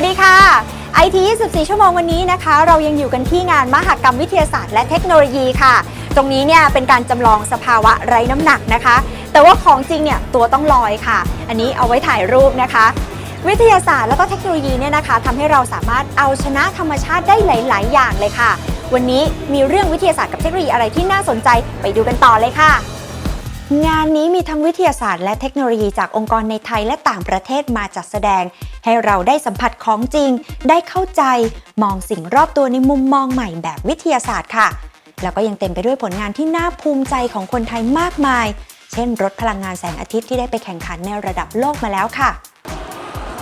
วัสดีค่ะ IT 24 ชั่วโมงวันนี้นะคะ เรายังอยู่กันที่งานมหกรรมวิทยาศาสตร์และเทคโนโลยีค่ะ ตรงนี้เนี่ยเป็นการจำลองสภาวะไร้น้ำหนักนะคะ แต่ว่าของจริงเนี่ยตัวต้องลอยค่ะ อันนี้เอาไว้ถ่ายรูปนะคะ วิทยาศาสตร์แล้วก็เทคโนโลยีเนี่ยนะคะทำให้เราสามารถเอาชนะธรรมชาติได้หลาย ๆ อย่างเลยค่ะ วันนี้มีเรื่องวิทยาศาสตร์กับเทคโนโลยีอะไรที่น่าสนใจไปดูกันต่อเลยค่ะงานนี้มีทั้งวิทยาศาสตร์และเทคโนโลยีจากองค์กรในไทยและต่างประเทศมาจัดแสดง ให้เราได้สัมผัสของจริง ได้เข้าใจ มองสิ่งรอบตัวในมุมมองใหม่แบบวิทยาศาสตร์ค่ะ แล้วก็ยังเต็มไปด้วยผลงานที่น่าภูมิใจของคนไทยมากมาย เช่น รถพลังงานแสงอาทิตย์ที่ได้ไปแข่งขันในระดับโลกมาแล้วค่ะ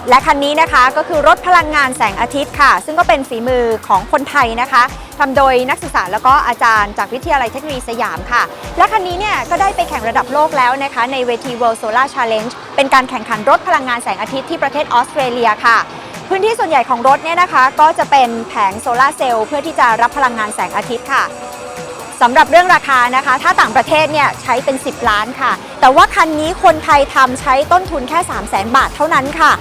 และคันนี้นะคะก็คือรถพลังงานแสงอาทิตย์ค่ะ ซึ่งก็เป็นฝีมือของคนไทยนะคะทำโดยนักศึกษาแล้วก็อาจารย์จากวิทยาลัยเทคโนโลยีสยามค่ะ และคันนี้เนี่ยก็ได้ไปแข่งระดับโลกแล้วนะคะ ในเวที World Solar Challenge เป็นการแข่งขันรถพลังงานแสงอาทิตย์ที่ประเทศออสเตรเลียค่ะพื้นที่ส่วนใหญ่ของรถเนี่ยนะคะ ก็จะเป็นแผงโซลาร์เซลล์เพื่อที่จะรับพลังงานแสงอาทิตย์ค่ะสำหรับเรื่องราคานะคะ ถ้าต่างประเทศเนี่ยใช้เป็น 10 ล้านค่ะ แต่ว่าคันนี้คนไทยทำใช้ต้นทุนแค่ 3 0 0 0 0 0 บาทเท่านั้นค่ะ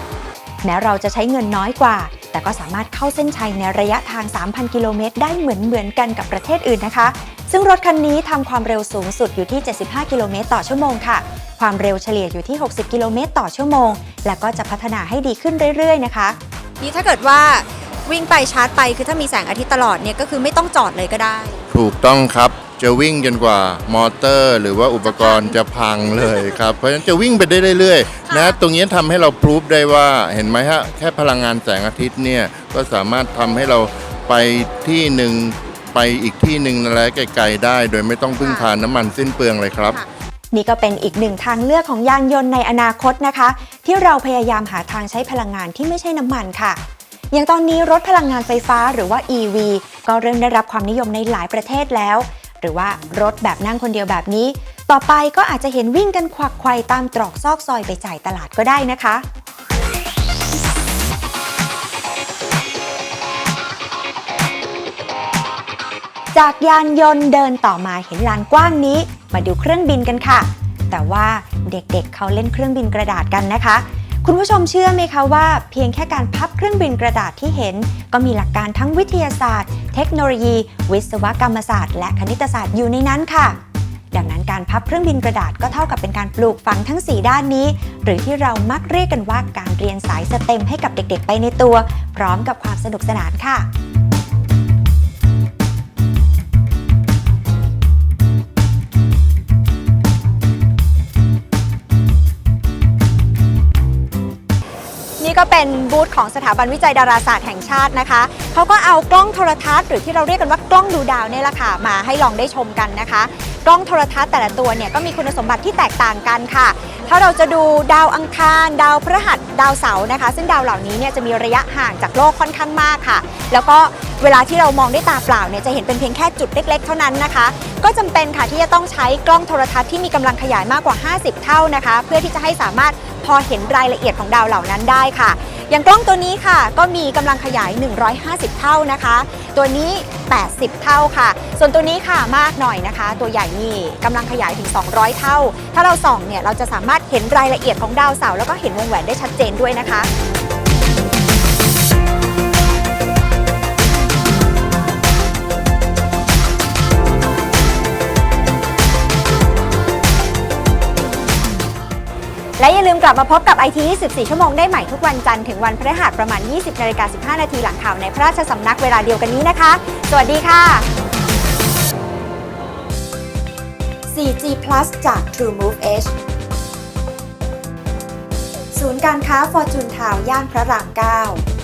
แม้เราจะใช้เงินน้อยกว่า แต่ก็สามารถเข้าเส้นชัยในระยะทาง 3,000 กิโลเมตรได้เหมือนเหมือนๆกันกับประเทศอื่นนะคะ ซึ่งรถคันนี้ทำความเร็วสูงสุดอยู่ที่ 75 กิโลเมตรต่อชั่วโมงค่ะ ความเร็วเฉลี่ยอยู่ที่ 60 กิโลเมตรต่อชั่วโมง และก็จะพัฒนาให้ดีขึ้นเรื่อยๆ นะคะนี่ถ้าเกิดว่าวิ่งไปชาร์จไปคือถ้ามีแสงอาทิตย์ตลอดเนี่ยก็คือไม่ต้องจอดเลยก็ได้ ถูกต้องครับ จะวิ่งจนกว่ามอเตอร์ หรือว่าอุปกรณ์จะพังเลยครับ เพราะฉะนั้นจะวิ่งไปได้เรื่อยๆนะตรงนี้ทำให้เราพรูฟได้ว่าเห็นไหมฮะแค่พลังงานแสงอาทิตย์เนี่ยก็สามารถทำให้เราไปที่หนึ่งไปอีกที่หนึ่งอะไรไกลๆได้ โดยไม่ต้องพึ่งพาน้ำมันสิ้นเปลืองเลยครับนี่ก็เป็นอีกหนึ่งทางเลือกของยานยนต์ในอนาคตนะคะ ที่เราพยายามหาทางใช้พลังงานที่ไม่ใช่น้ำมันค่ะ อย่างตอนนี้รถพลังงานไฟฟ้าหรือว่า EV ก็เริ่มได้รับความนิยมในหลายประเทศแล้ว หรือว่ารถแบบนั่งคนเดียวแบบนี้ ต่อไปก็อาจจะเห็นวิ่งกันควักไขว่ตามตรอกซอกซอยไปจ่ายตลาดก็ได้นะคะจากยานยนต์เดินต่อมาเห็นลานกว้างนี้ มาดูเครื่องบินกันค่ะ แต่ว่าเด็กๆเเขาเล่นเครื่องบินกระดาษกันนะคะ คุณผู้ชมเชื่อไหมคะว่าเพียงแค่การพับเครื่องบินกระดาษที่เห็น ก็มีหลักการทั้งวิทยาศาสตร์ เทคโนโลยี วิศวกรรมศาสตร์ และคณิตศาสตร์อยู่ในนั้นค่ะ ดังนั้นการพับเครื่องบินกระดาษก็เท่ากับเป็นการปลูกฝังทั้ง 4 ด้านนี้ หรือที่เรามักเรียกกันว่าการเรียนสายสเต็มให้กับเด็กๆ ไปในตัว พร้อมกับความสนุกสนานค่ะ นี่ก็เป็นบูธของสถาบันวิจัยดาราศาสตร์แห่งชาตินะคะเขาก็เอากล้องโทรทัศน์หรือที่เราเรียกกันว่ากล้องดูดาวเนี่ยแหละค่ะมาให้ลองได้ชมกันนะคะ กล้องโทรทัศน์แต่ละตัวเนี่ยก็มีคุณสมบัติที่แตกต่างกันค่ะ ถ้าเราจะดูดาวอังคาร ดาวพฤหัสดาวเสาร์นะคะ ซึ่งดาวเหล่านี้เนี่ยจะมีระยะห่างจากโลกค่อนข้างมากค่ะ แล้วก็ เวลาที่เรามองด้วยตาเปล่าเนี่ยจะเห็นเป็นเพียงแค่จุดเล็ก ๆ เท่านั้นนะคะ ก็จำเป็นค่ะที่จะต้องใช้กล้องโทรทัศน์ที่มีกำลังขยายมากกว่า 50 เท่านะคะ เพื่อที่จะให้สามารถพอเห็นรายละเอียดของดาวเหล่านั้นได้ค่ะ อย่างกล้องตัวนี้ค่ะ ก็มีกำลังขยาย 150 เท่านะคะ ตัวนี้ 80 เท่าค่ะ ส่วนตัวนี้ค่ะมากหน่อยนะคะ ตัวใหญ่นี่กำลังขยายถึง 200 เท่า ถ้าเราส่องเนี่ยเราจะสามารถเห็นรายละเอียดของดาวเสาร์แล้วก็เห็นวงแหวนได้ชัดเจนด้วยนะคะ และอย่าลืมกลับมาพบกับ IT 24 ชั่วโมงได้ใหม่ทุกวันจันทร์ถึงวันพฤหัสประมาณ 20นาฬิกา15 นาทีหลังข่าวในพระราชสำนักเวลาเดียวกันนี้นะคะ สวัสดีค่ะ 4G Plus จาก TrueMove Edge ศูนย์การค้าฟอร์จูนทาวย่านพระราม 9